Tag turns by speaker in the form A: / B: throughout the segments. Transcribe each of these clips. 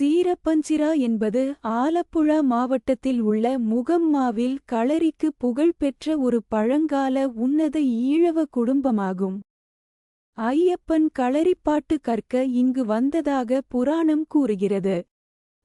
A: சீரப்பஞ்சிரா என்பது ஆலப்புழா மாவட்டத்தில் உள்ள முகம்மாவில் களரிக்கு புகழ்பெற்ற ஒரு பழங்கால உன்னத ஈழவ குடும்பமாகும். ஐயப்பன் களரிப்பாட்டு கற்க இங்கு வந்ததாக புராணம் கூறுகிறது.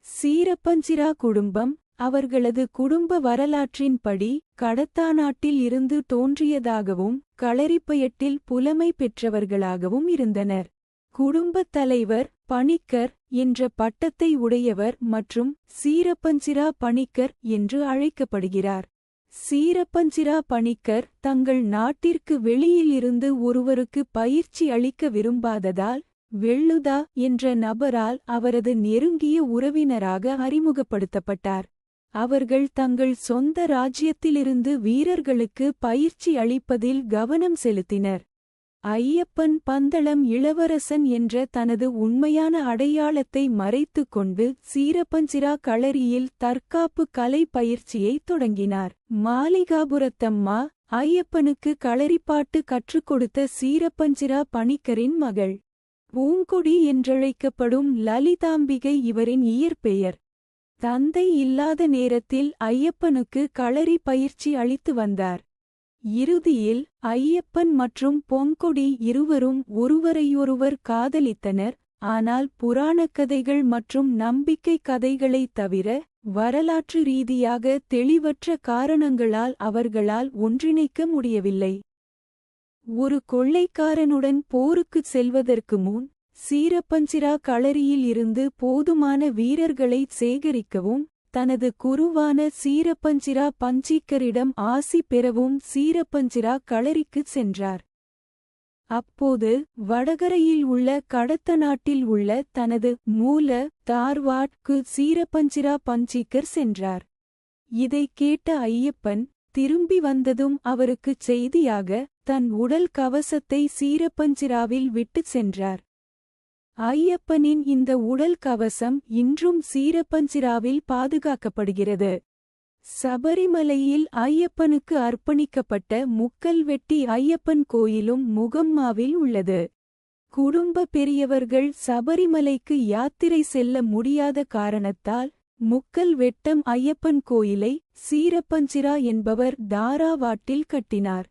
A: சீரப்பஞ்சிரா குடும்பம் அவர்களது குடும்ப வரலாற்றின்படி கடத்தாநாட்டில் இருந்து தோன்றியதாகவும் களரிப்பயட்டில் புலமை பெற்றவர்களாகவும் இருந்தனர். குடும்பத் தலைவர் பணிக்கர் என்ற பட்டத்தை உடையவர் மற்றும் சீரப்பஞ்சிரா பணிக்கர் என்று அழைக்கப்படுகிறார். சீரப்பஞ்சிரா பணிக்கர் தங்கள் நாட்டிற்கு வெளியிலிருந்து ஒருவருக்கு பயிற்சி அளிக்க விரும்பாததால் வெள்ளுதா என்ற நபரால் அவரது நெருங்கிய உறவினராக அறிமுகப்படுத்தப்பட்டார். அவர்கள் தங்கள் சொந்த ராஜ்யத்திலிருந்து வீரர்களுக்கு பயிற்சி அளிப்பதில் கவனம் செலுத்தினர். ஐயப்பன் பந்தளம் இளவரசன் என்ற தனது உண்மையான அடையாளத்தை மறைத்துக் கொண்டு சீரப்பஞ்சிரா களரியில் தற்காப்பு கலை பயிற்சியைத் தொடங்கினார். மாளிகாபுரத்தம்மா ஐயப்பனுக்கு களரிப்பாட்டு கற்றுக் கொடுத்த சீரப்பஞ்சிரா பணிக்கரின் மகள். பூங்கொடி என்றழைக்கப்படும் லலிதாம்பிகை இவரின் இயற்பெயர். தந்தை இல்லாத நேரத்தில் ஐயப்பனுக்கு களரி பயிற்சி அளித்து வந்தார். இறுதியில் ஐயப்பன் மற்றும் பொங்கொடி இருவரும் ஒருவரையொருவர் காதலித்தனர் ஆனால் புராணக் கதைகள் மற்றும் நம்பிக்கை கதைகளைத் தவிர வரலாற்று ரீதியாக தெளிவற்ற காரணங்களால் அவர்களால் ஒன்றிணைக்க முடியவில்லை. ஒரு கொள்ளைக்காரனுடன் போருக்குச் செல்வதற்கு முன் சீரப்பஞ்சிரா களரியில் இருந்து போதுமான வீரர்களைச் சேகரிக்கவும் தனது குருவான சீரப்பஞ்சிரா பஞ்சீக்கரிடம் ஆசி பெறவும் சீரப்பஞ்சிரா களரிக்குச் சென்றார். அப்போது வடகரையில் உள்ள கடத்த நாட்டில் உள்ள தனது மூல தார்வாட்கு சீரப்பஞ்சிரா பஞ்சீக்கர் சென்றார். இதைக் கேட்ட ஐயப்பன் திரும்பி வந்ததும் அவருக்குச் செய்தியாக தன் உடல் கவசத்தை சீரப்பஞ்சிராவில் விட்டுச் சென்றார். ஐயப்பனின் இந்த உடல் கவசம் இன்றும் சீரப்பஞ்சிராவில் பாதுகாக்கப்படுகிறது. சபரிமலையில் ஐயப்பனுக்கு அர்ப்பணிக்கப்பட்ட முக்கல் வெட்டி ஐயப்பன் கோயிலும் முகம்மாவில் உள்ளது. குடும்ப பெரியவர்கள் சபரிமலைக்கு யாத்திரை செல்ல முடியாத காரணத்தால் முக்கல் வெட்டம் ஐயப்பன் கோயிலை சீரப்பஞ்சிரா என்பவர் தாராவாட்டில் கட்டினார்.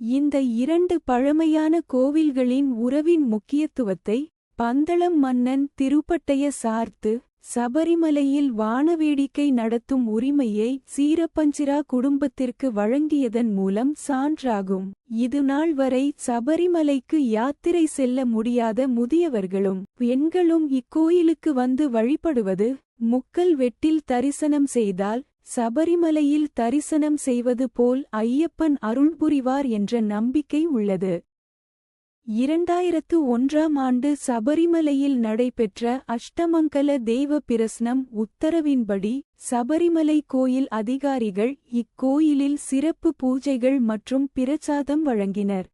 A: இந்த இரண்டு பழமையான கோவில்களின் உறவின் முக்கியத்துவத்தை பந்தளம் மன்னன் திருப்பட்டைய சார்த்து சபரிமலையில் வானவேடிக்கை நடத்தும் உரிமையை சீரப்பஞ்சிரா குடும்பத்திற்கு வழங்கியதன் மூலம் சான்றாகும். இது நாள் வரை சபரிமலைக்கு யாத்திரை செல்ல முடியாத முதியவர்களும் பெண்களும் இக்கோயிலுக்கு வந்து வழிபடுவது முக்கல் வெட்டில் தரிசனம் செய்தால் சபரிமலையில் தரிசனம் செய்வது போல் ஐயப்பன் அருள்புரிவார் என்ற நம்பிக்கை உள்ளது. இரண்டாயிரத்து ஒன்றாம் ஆண்டு சபரிமலையில் நடைபெற்ற அஷ்டமங்கல தெய்வ பிரஸ்னம் உத்தரவின்படி சபரிமலை கோயில் அதிகாரிகள் இக்கோயிலில் சிறப்பு பூஜைகள் மற்றும் பிரசாதம் வழங்கினர்.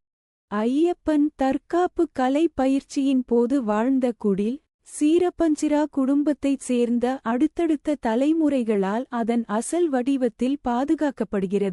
A: ஐயப்பன் தற்காப்பு கலை பயிற்சியின் போது வாழ்ந்த குடில் சீரப்பஞ்சிரா குடும்பத்தைச் சேர்ந்த அடுத்தடுத்த தலைமுறைகளால் அதன் அசல் வடிவத்தில் பாதுகாக்கப்படுகிறது.